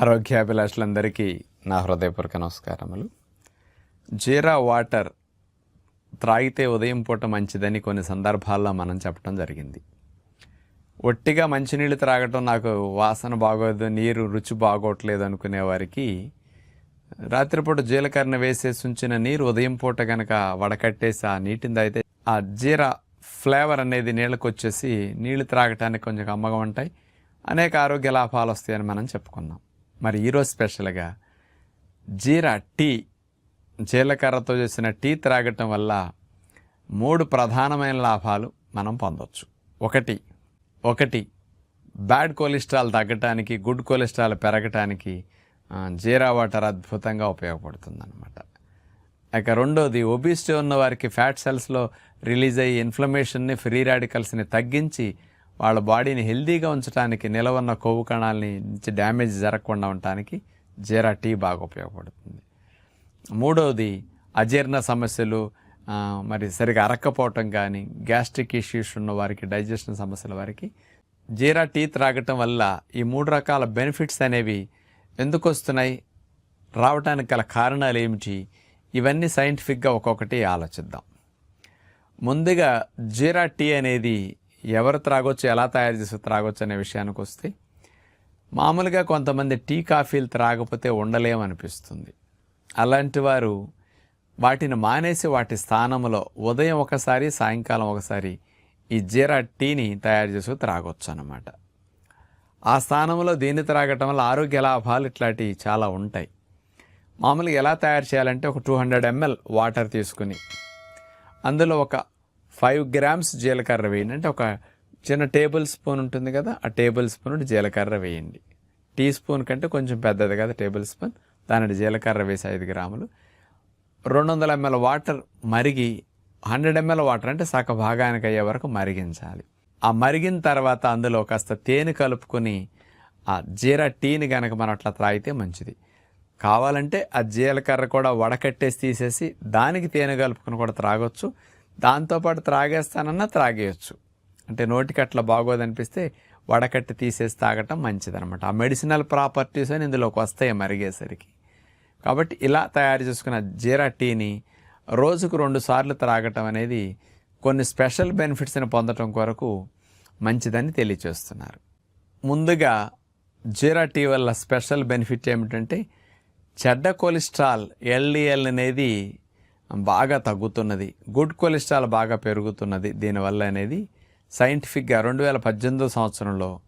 ఆరోగ్యాభిలాషులందరికీ నా హృదయపూర్వక నమస్కారములు. జీరా వాటర్ త్రాగితే ఉదయం పూట మంచిదని కొన్ని సందర్భాల్లో మనం చెప్పడం జరిగింది. ఒట్టిగా మంచినీళ్ళు త్రాగటం నాకు వాసన బాగోదు నీరు రుచి బాగోట్లేదు అనుకునే వారికి రాత్రిపూట జీలకర్ర వేసేసి ఉంచిన నీరు ఉదయం పూట కనుక వడకట్టేసి ఆ నీటిని తాగితే ఆ జీరా ఫ్లేవర్ అనేది నీళ్ళకు వచ్చేసి నీళ్ళు త్రాగటానికి కొంచెం కమ్మగా ఉంటాయి. అనేక ఆరోగ్య లాభాలు వస్తాయని మనం చెప్పుకున్నాం. మరి ఈరోజు స్పెషల్గా జీరా టీ జీలకర్రతో చేసిన టీ త్రాగటం వల్ల మూడు ప్రధానమైన లాభాలు మనం పొందవచ్చు ఒకటి ఒకటి బ్యాడ్ కొలెస్ట్రాల్ తగ్గటానికి గుడ్ కొలెస్ట్రాల్ పెరగటానికి జీరా వాటర్ అద్భుతంగా ఉపయోగపడుతుంది అనమాట ఇక రెండోది ఒబిసిటీ ఉన్న వారికి ఫ్యాట్ సెల్స్లో రిలీజ్ అయ్యి ఇన్ఫ్లమేషన్ని ఫ్రీ రాడికల్స్ని తగ్గించి వాళ్ళ బాడీని హెల్దీగా ఉంచడానికి నిలవన్న కొవ్వు కణాలని నుంచి డ్యామేజ్ జరగకుండా ఉండటానికి జీరా టీ బాగా ఉపయోగపడుతుంది. మూడవది అజీర్ణ సమస్యలు మరి సరిగా అరక్కపోవటం కానీ గ్యాస్ట్రిక్ ఇష్యూస్ ఉన్న వారికి డైజెషన్ సమస్యల వారికి జీరా టీ త్రాగటం వల్ల ఈ మూడు రకాల బెనిఫిట్స్ అనేవి ఎందుకు వస్తున్నాయి? రావటానికి గల కారణాలు ఏమిటి? ఇవన్నీ సైంటిఫిక్గా ఒక్కొక్కటి ఆలోచిద్దాం. ముందుగా జీరా టీ అనేది ఎవరు త్రాగొచ్చు ఎలా తయారు చేసి త్రాగొచ్చు అనే విషయానికి వస్తే మామూలుగా కొంతమంది టీ కాఫీలు త్రాగకపోతే ఉండలేమనిపిస్తుంది అలాంటి వారు వాటిని మానేసి వాటి స్థానంలో ఉదయం ఒకసారి సాయంకాలం ఒకసారి ఈ జీరా టీని తయారు చేసి త్రాగొచ్చు అన్నమాట. ఆ స్థానంలో దీన్ని త్రాగటం వల్ల ఆరోగ్య లాభాలు ఇట్లాంటివి చాలా ఉంటాయి. మామూలుగా ఎలా తయారు చేయాలంటే ఒక టూ హండ్రెడ్ ఎంఎల్ వాటర్ తీసుకుని అందులో ఒక ఫైవ్ గ్రామ్స్ జీలకర్ర వేయండి. అంటే ఒక చిన్న టేబుల్ స్పూన్ ఉంటుంది కదా ఆ టేబుల్ స్పూన్ జీలకర్ర వేయండి. టీ స్పూన్ కంటే కొంచెం పెద్దది కదా టేబుల్ స్పూన్ దాని జీలకర్ర వేసి ఐదు గ్రాములు. రెండు వందల ఎంఎల్ వాటర్ మరిగి హండ్రెడ్ ఎంఎల్ వాటర్ అంటే సగ భాగానికి అయ్యే వరకు మరిగించాలి. ఆ మరిగిన తర్వాత అందులో కాస్త తేనె కలుపుకొని ఆ జీరా టీని కనుక మనం అట్లా త్రాగితే మంచిది. కావాలంటే ఆ జీలకర్ర కూడా వడకట్టేసి తీసేసి దానికి తేనె కలుపుకొని కూడా త్రాగొచ్చు. దాంతోపాటు త్రాగేస్తానన్నా త్రాగేయచ్చు. అంటే నోటికట్ల బాగోదనిపిస్తే వడకట్టి తీసేసి తాగటం మంచిదనమాట. ఆ మెడిసినల్ ప్రాపర్టీస్ అని ఇందులోకి వస్తాయి మరిగేసరికి. కాబట్టి ఇలా తయారు చేసుకున్న జీరా టీని రోజుకు రెండు సార్లు త్రాగటం అనేది కొన్ని స్పెషల్ బెనిఫిట్స్ని పొందటం కొరకు మంచిదని తెలియచేస్తున్నారు. ముందుగా జీరా టీ వల్ల స్పెషల్ బెనిఫిట్ ఏమిటంటే చెడ్డ కొలెస్ట్రాల్ ఎల్డిఎల్ అనేది బాగా తగ్గుతున్నది. గుడ్ కొలెస్ట్రాల్ బాగా పెరుగుతున్నది. దీనివల్ల అనేది సైంటిఫిక్గా రెండు వేల పద్దెనిమిదో సంవత్సరంలో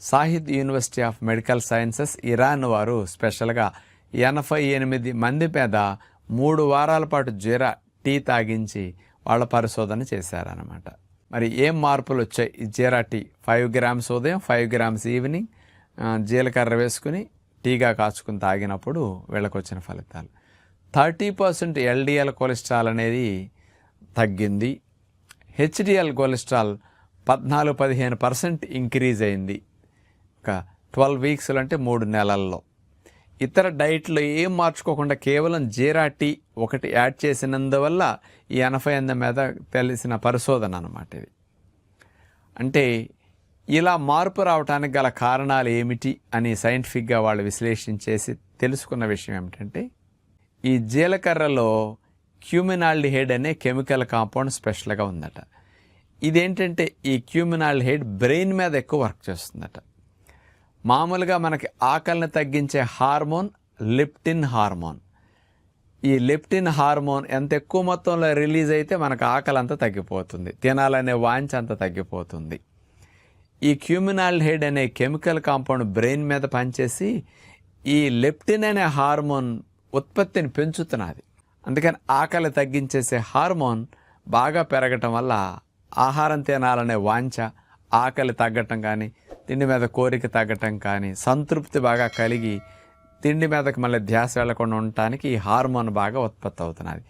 Shahid university of medical sciences Iran వారు స్పెషల్గా ఎనభై ఎనిమిది మంది మీద మూడు వారాల పాటు జ్వర టీ తాగించి వాళ్ళ పరిశోధన చేశారనమాట మరి ఏం మార్పులు వచ్చాయి? ఈ జీరా టీ ఫైవ్ గ్రామ్స్ ఉదయం ఫైవ్ గ్రామ్స్ ఈవినింగ్ జీలకర్ర వేసుకుని టీగా కాచుకుని తాగినప్పుడు వెళ్ళకొచ్చిన ఫలితాలు. థర్టీ పర్సెంట్ ఎల్డిఎల్ కొలెస్ట్రాల్ అనేది తగ్గింది. హెచ్డిఎల్ కొలెస్ట్రాల్ పద్నాలుగు పదిహేను పర్సెంట్ ఇంక్రీజ్ అయింది. ఒక ట్వెల్వ్ వీక్స్లో అంటే మూడు నెలల్లో. ఇతర డైట్లో ఏం మార్చుకోకుండా కేవలం జీరా టీ ఒకటి యాడ్ చేసినందువల్ల ఈ ఎనభై ఎనిమిది మీద తెలిసిన పరిశోధన అనమాట ఇది. అంటే ఇలా మార్పు రావడానికి గల కారణాలు ఏమిటి అని సైంటిఫిక్గా వాళ్ళు విశ్లేషించేసి తెలుసుకున్న విషయం ఏమిటంటే ఈ జీలకర్రలో క్యూమినాల్డిహైడ్ అనే కెమికల్ కాంపౌండ్ స్పెషల్గా ఉందట. ఇదేంటంటే ఈ క్యూమినాల్డిహైడ్ బ్రెయిన్ మీద ఎక్కువ వర్క్ చేస్తుందట. మామూలుగా మనకి ఆకలిని తగ్గించే హార్మోన్ లిప్టిన్ హార్మోన్. ఈ లిప్టిన్ హార్మోన్ ఎంత ఎక్కువ మొత్తంలో రిలీజ్ అయితే మనకు ఆకలి అంతా తగ్గిపోతుంది. తినాలనే వాంఛ అంతా తగ్గిపోతుంది. ఈ క్యూమినాల్డిహైడ్ అనే కెమికల్ కాంపౌండ్ బ్రెయిన్ మీద పనిచేసి ఈ లెప్టిన్ అనే హార్మోన్ ఉత్పత్తిని పెంచుతున్నది. అందుకని ఆకలి తగ్గించేసే హార్మోన్ బాగా పెరగటం వల్ల ఆహారం తినాలనే వాంఛ ఆకలి తగ్గటం కానీ తిండి మీద కోరిక తగ్గటం కానీ సంతృప్తి బాగా కలిగి తిండి మీదకి మళ్ళీ ధ్యాస వెళ్ళకుండా ఉండటానికి ఈ హార్మోన్ బాగా ఉత్పత్తి అవుతున్నది.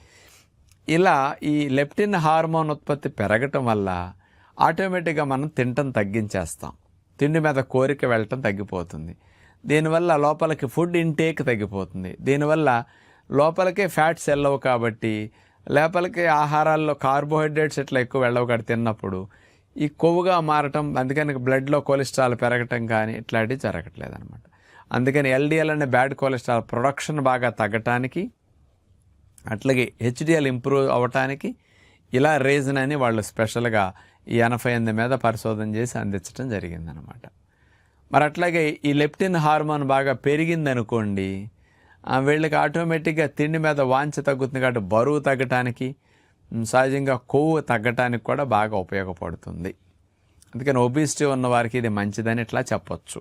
ఇలా ఈ లెప్టిన్ హార్మోన్ ఉత్పత్తి పెరగటం వల్ల ఆటోమేటిక్గా మనం తినటం తగ్గించేస్తాం. తిండి మీద కోరిక వెళ్ళటం తగ్గిపోతుంది. దీనివల్ల లోపలికి ఫుడ్ ఇంటేక్ తగ్గిపోతుంది. దీనివల్ల లోపలికే ఫ్యాట్స్ వెళ్ళవు కాబట్టి లోపలికి ఆహారాల్లో కార్బోహైడ్రేట్స్ ఇట్లా ఎక్కువ వెళ్ళవు కాబట్టి తిన్నప్పుడు ఈ కొవ్వుగా మారటం అందుకని బ్లడ్లో కొలెస్ట్రాల్ పెరగటం కానీ ఇట్లాంటివి జరగట్లేదు అనమాట అందుకని ఎల్డిఎల్ అనే బ్యాడ్ కొలెస్ట్రాల్ ప్రొడక్షన్ బాగా తగ్గటానికి అట్లాగే హెచ్డిఎల్ ఇంప్రూవ్ అవ్వటానికి ఇలా రీజన్ అని వాళ్ళు స్పెషల్గా ఈ ఎనభై ఎనిమిది మీద పరిశోధన చేసి అందించడం జరిగిందనమాట మరి అట్లాగే ఈ లెప్టిన్ హార్మోన్ బాగా పెరిగిందనుకోండి వీళ్ళకి ఆటోమేటిక్గా తిండి మీద వాంఛ తగ్గుతుంది కాబట్టి బరువు తగ్గటానికి సహజంగా కొవ్వు తగ్గటానికి కూడా బాగా ఉపయోగపడుతుంది. అందుకని ఒబిసిటీ ఉన్న వారికి ఇది మంచిదని ఇట్లా చెప్పొచ్చు.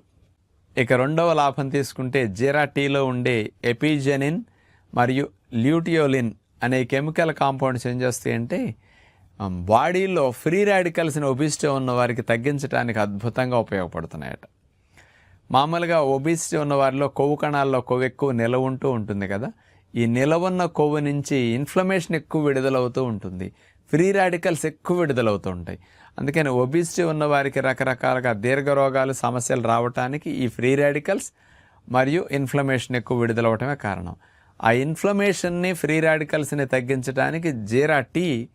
ఇక రెండవ లాభం తీసుకుంటే జీరా టీలో ఉండే ఎపిజెనిన్ మరియు ల్యూటియోలిన్ అనే కెమికల్ కాంపౌండ్స్ ఏం చేస్తాయంటే బాడీలో ఫ్రీ రాడికల్స్ని ఒబిసిటీ ఉన్న వారికి తగ్గించడానికి అద్భుతంగా ఉపయోగపడుతున్నాయట. మామూలుగా ఒబిసిటీ ఉన్న వారిలో కొవ్వు కణాల్లో కొవ్వు ఎక్కువ నిలవ ఉంటూ ఉంటుంది కదా. ఈ నిలవున్న కొవ్వు నుంచి ఇన్ఫ్లమేషన్ ఎక్కువ విడుదలవుతూ ఉంటుంది. ఫ్రీ రాడికల్స్ ఎక్కువ విడుదలవుతూ ఉంటాయి. అందుకని ఒబిసిటీ ఉన్న వారికి రకరకాలుగా దీర్ఘ రోగాలు సమస్యలు రావటానికి ఈ ఫ్రీ రాడికల్స్ మరియు ఇన్ఫ్లమేషన్ ఎక్కువ విడుదలవటమే కారణం. ఆ ఇన్ఫ్లమేషన్ని ఫ్రీ రాడికల్స్ని తగ్గించడానికి జీరా టీ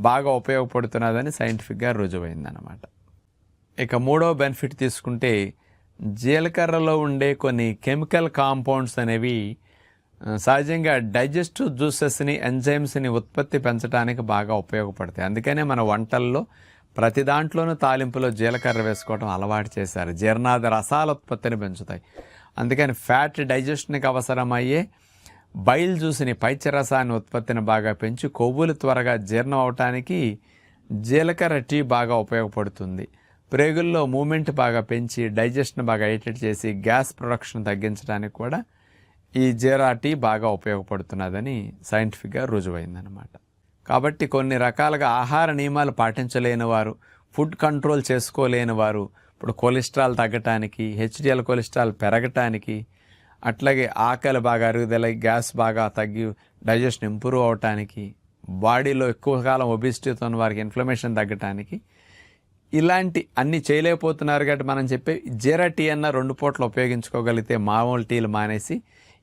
బాగా ఉపయోగపడుతున్నదని సైంటిఫిక్గా రుజువైందనమాట ఇక మూడో బెనిఫిట్ తీసుకుంటే జీలకర్రలో ఉండే కొన్ని కెమికల్ కాంపౌండ్స్ అనేవి సహజంగా డైజెస్టివ్ జ్యూసెస్ని ఎంజైమ్స్ని ఉత్పత్తి పెంచడానికి బాగా ఉపయోగపడతాయి. అందుకనే మన వంటల్లో ప్రతి దాంట్లోనూ తాలింపులో జీలకర్ర వేసుకోవడం అలవాటు చేశారు. జీర్ణాది రసాల ఉత్పత్తిని పెంచుతాయి. అందుకని ఫ్యాట్ డైజెషన్కి అవసరమయ్యే బైల్ జ్యూస్ని పైచరసాన్ని ఉత్పత్తిని బాగా పెంచి కొవ్వులు త్వరగా జీర్ణం అవటానికి జీలకర్ర టీ బాగా ఉపయోగపడుతుంది. ప్రేగుల్లో మూమెంట్ బాగా పెంచి డైజెషన్ బాగా ఎయిటెడ్ చేసి గ్యాస్ ప్రొడక్షన్ తగ్గించడానికి కూడా ఈ జీరా టీ బాగా ఉపయోగపడుతున్నదని సైంటిఫిక్గా రుజువైందనమాట కాబట్టి కొన్ని రకాలుగా ఆహార నియమాలు పాటించలేని వారు ఫుడ్ కంట్రోల్ చేసుకోలేని వారు ఇప్పుడు కొలెస్ట్రాల్ తగ్గటానికి హెచ్డిఎల్ కొలెస్ట్రాల్ పెరగటానికి అట్లాగే ఆకలి బాగా అరుగుదల గ్యాస్ బాగా తగ్గి డైజెషన్ ఇంప్రూవ్ అవటానికి బాడీలో ఎక్కువ కాలం ఒబిసిటీతో ఉన్న వారికి ఇన్ఫ్లమేషన్ తగ్గటానికి ఇలాంటి అన్ని చేయలేకపోతున్నారు కాబట్టి మనం చెప్పే జీరా టీ అన్న రెండు పూటలు ఉపయోగించుకోగలిగితే మామూలు టీలు మానేసి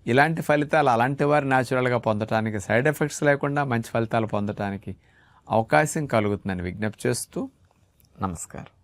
ఇలాంటి ఫలితాలు అలాంటి వారు న్యాచురల్గా పొందటానికి సైడ్ ఎఫెక్ట్స్ లేకుండా మంచి ఫలితాలు పొందటానికి అవకాశం కలుగుతుందని విజ్ఞప్తి చేస్తూ నమస్కారం.